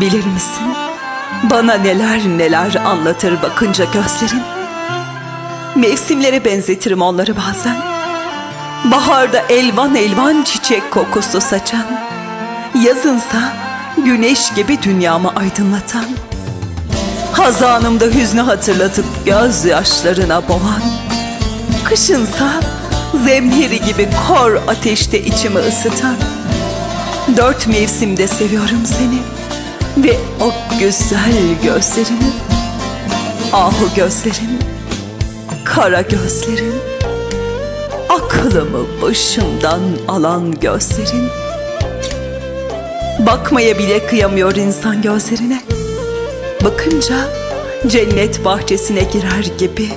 Bilir misin? Bana neler neler anlatır bakınca gözlerin. Mevsimlere benzetirim onları bazen. Baharda elvan elvan çiçek kokusu saçan. Yazınsa güneş gibi dünyamı aydınlatan. Hazanımda hüznü hatırlatıp gözyaşlarına boğan. Kışınsa zemheri gibi kor ateşte içimi ısıtan. Dört mevsimde seviyorum seni ve o güzel gözlerini. Ahu gözlerin, kara gözlerin, aklımı başımdan alan gözlerin. Bakmaya bile kıyamıyor insan gözlerine. Bakınca cennet bahçesine girer gibi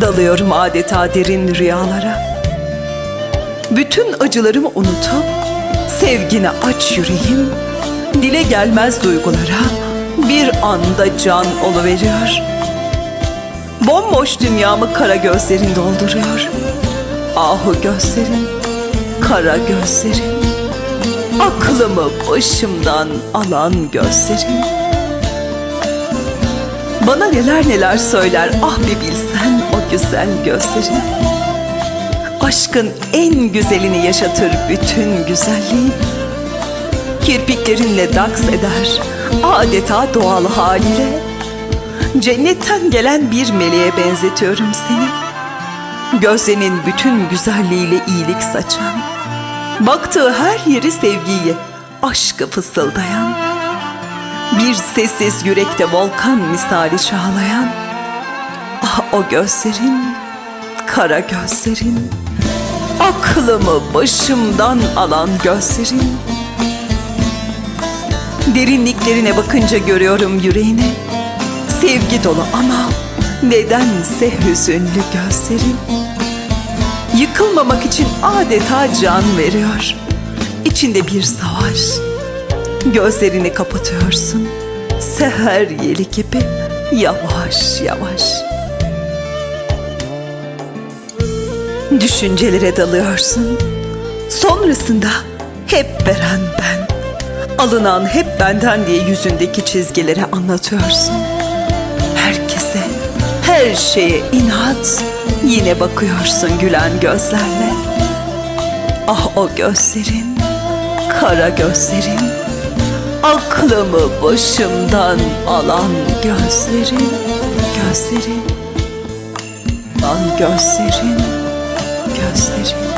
dalıyorum adeta derin rüyalara. Bütün acılarımı unutup sevgine aç yüreğim dile gelmez duygulara bir anda can oluveriyor. Bomboş dünyamı kara gözlerin dolduruyor. Ahu gözlerin, kara gözlerin, aklımı başımdan alan gözlerin. Bana neler neler söyler ah bir bilsen o güzel gözlerini. Aşkın en güzelini yaşatır bütün güzelliği. Kirpiklerinle dans eder adeta doğal haliyle. Cennetten gelen bir meleğe benzetiyorum seni. Gözlerinin bütün güzelliğiyle iyilik saçan. Baktığı her yeri sevgiyi, aşkı fısıldayan. Bir sessiz yürekte volkan misali çağlayan. Ah o gözlerin, kara gözlerin. Aklımı başımdan alan gözlerin. Derinliklerine bakınca görüyorum yüreğini. Sevgi dolu ama nedense hüzünlü gözlerin. Yıkılmamak için adeta can veriyor. İçinde bir savaş. Gözlerini kapatıyorsun. Seher yeli gibi yavaş yavaş. Düşüncelere dalıyorsun. Sonrasında hep veren ben. Alınan hep benden diye yüzündeki çizgileri anlatıyorsun. Herkese, her şeye inat. Yine bakıyorsun gülen gözlerle. Ah o gözlerin, kara gözlerin. Aklımı başımdan alan gözlerin, gözlerin. Lan gözlerin, gözlerin.